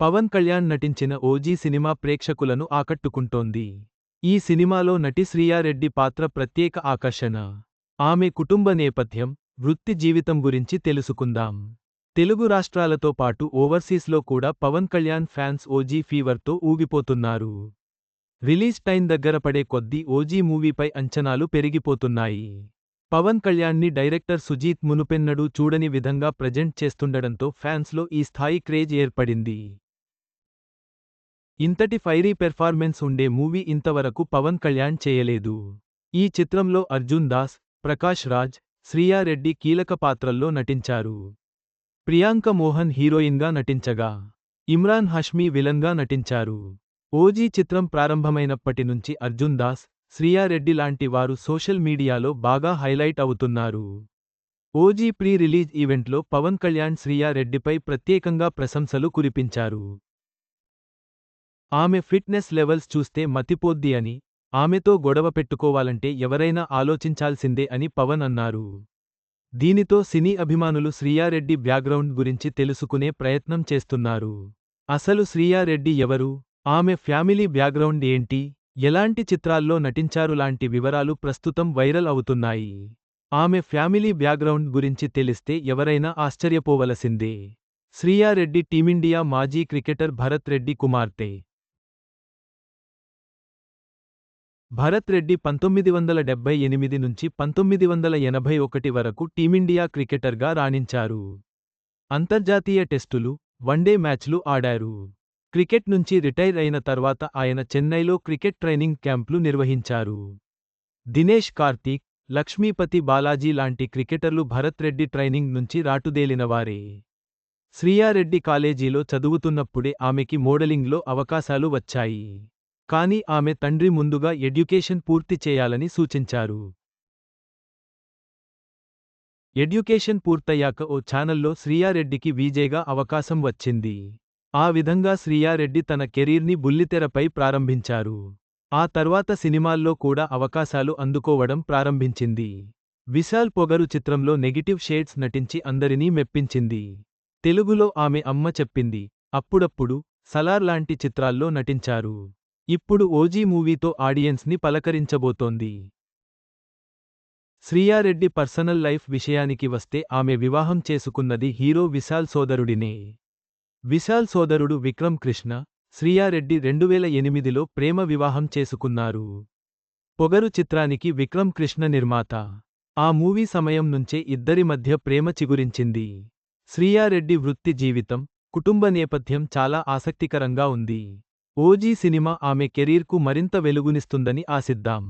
పవన్ కళ్యాణ్ నటించిన OG cinema ప్రేక్షకులను ఆకట్టుకుంటోంది. ఈ సినిమాలో నటి శ్రీయారెడ్డి పాత్ర ప్రత్యేక ఆకర్షణ. ఆమె కుటుంబ నేపథ్యం వృత్తి జీవితం గురించి తెలుసుకుందాం. తెలుగు రాష్ట్రాలతో పాటు ఓవర్సీస్లో కూడా పవన్ కళ్యాణ్ ఫ్యాన్స్ ఓజీ ఫీవర్తో ఊగిపోతున్నారు. రిలీజ్ టైం దగ్గర పడే కొద్దీ ఓజీ మూవీపై అంచనాలు పెరిగిపోతున్నాయి. పవన్ కళ్యాణ్ని డైరెక్టర్ సుజీత్ మునుపెన్నడూ చూడని విధంగా ప్రజెంట్ చేస్తుండడంతో ఫ్యాన్స్లో ఈ స్థాయి క్రేజ్ ఏర్పడింది. ఇంతటి ఫైరీ పెర్ఫార్మెన్స్ ఉండే మూవీ ఇంతవరకు పవన్ కళ్యాణ్ చేయలేదు. ఈ చిత్రంలో అర్జున్ దాస్ ప్రకాష్ రాజ్ శ్రీయారెడ్డి కీలక పాత్రల్లో నటించారు. ప్రియాంక మోహన్ హీరోయిన్గా నటించగా ఇమ్రాన్ హష్మీ విలన్గా నటించారు. ఓజీ చిత్రం ప్రారంభమైనప్పటి నుంచి అర్జున్ దాస్ శ్రీయారెడ్డి లాంటి వారు సోషల్ మీడియాలో బాగా హైలైట్ అవుతున్నారు. ఓజీ ప్రీ రిలీజ్ ఈవెంట్లో పవన్ కళ్యాణ్ శ్రీయారెడ్డిపై ప్రత్యేకంగా ప్రశంసలు కురిపించారు. ఆమె ఫిట్నెస్ లెవెల్స్ చూస్తే మతిపోద్ది అని ఆమెతో గొడవ పెట్టుకోవాలంటే ఎవరైనా ఆలోచించాల్సిందే అని పవన్ అన్నారు. దీనితో సినీ అభిమానులు శ్రీయారెడ్డి బ్యాక్గ్రౌండ్ గురించి తెలుసుకునే ప్రయత్నం చేస్తున్నారు. అసలు శ్రీయారెడ్డి ఎవరు? ఆమె ఫ్యామిలీ బ్యాక్గ్రౌండ్ ఏంటి? ఎలాంటి చిత్రాల్లో నటించారు? లాంటి వివరాలు ప్రస్తుతం వైరల్ అవుతున్నాయి. ఆమె ఫ్యామిలీ బ్యాక్గ్రౌండ్ గురించి తెలిస్తే ఎవరైనా ఆశ్చర్యపోవలసిందే. శ్రీయారెడ్డి టీమిండియా మాజీ క్రికెటర్ భరత్ రెడ్డి కుమార్తె. భరత్ రెడ్డి పంతొమ్మిది వందల డెబ్బై ఎనిమిది నుంచి పంతొమ్మిది వందల ఎనభై ఒకటి వరకు టీమిండియా క్రికెటర్గా రాణించారు. అంతర్జాతీయ టెస్టులు వన్డే మ్యాచ్లు ఆడారు. క్రికెట్ నుంచి రిటైర్ అయిన తర్వాత ఆయన చెన్నైలో క్రికెట్ ట్రైనింగ్ క్యాంప్లు నిర్వహించారు. దినేష్ కార్తీక్ లక్ష్మీపతి బాలాజీ లాంటి క్రికెటర్లు భరత్ రెడ్డి ట్రైనింగ్ నుంచి రాటుదేలినవారే శ్రీయారెడ్డి కాలేజీలో చదువుతున్నప్పుడే ఆమెకి మోడలింగ్లో అవకాశాలు వచ్చాయి. కానీ ఆమె తండ్రి ముందుగా ఎడ్యుకేషన్ పూర్తి చేయాలని సూచించారు. ఎడ్యుకేషన్ పూర్తయ్యాక ఓ ఛానల్లో శ్రీయారెడ్డికి వీజేగా అవకాశం వచ్చింది. ఆ విధంగా శ్రీయారెడ్డి తన కెరీర్ని బుల్లితెరపై ప్రారంభించారు. ఆ తర్వాత సినిమాల్లో కూడా అవకాశాలు అందుకోవడం ప్రారంభించింది. విశాల్ పొగరు చిత్రంలో నెగిటివ్ షేడ్స్ నటించి అందరినీ మెప్పించింది. తెలుగులో ఆమె అమ్మ చెప్పింది అప్పుడప్పుడు సలార్ లాంటి చిత్రాల్లో నటించారు. ఇప్పుడు ఓజీ మూవీతో ఆడియన్స్ని పలకరించబోతోంది. శ్రీయారెడ్డి పర్సనల్ లైఫ్ విషయానికి వస్తే ఆమె వివాహం చేసుకున్నది హీరో విశాల్ సోదరుడినే. విశాల్ సోదరుడు విక్రమ్ కృష్ణ శ్రీయారెడ్డి రెండువేల ఎనిమిదిలో ప్రేమ వివాహం చేసుకున్నారు. పొగరు చిత్రానికి విక్రమ్ కృష్ణ నిర్మాత. ఆ మూవీ సమయం నుంచే ఇద్దరి మధ్య ప్రేమ చిగురించింది. శ్రీయారెడ్డి వృత్తి జీవితం కుటుంబ నేపథ్యం చాలా ఆసక్తికరంగా ఉంది. ఓజీ సినిమా ఆమె కెరీర్కు మరింత వెలుగునిస్తుందని ఆశిద్దాం.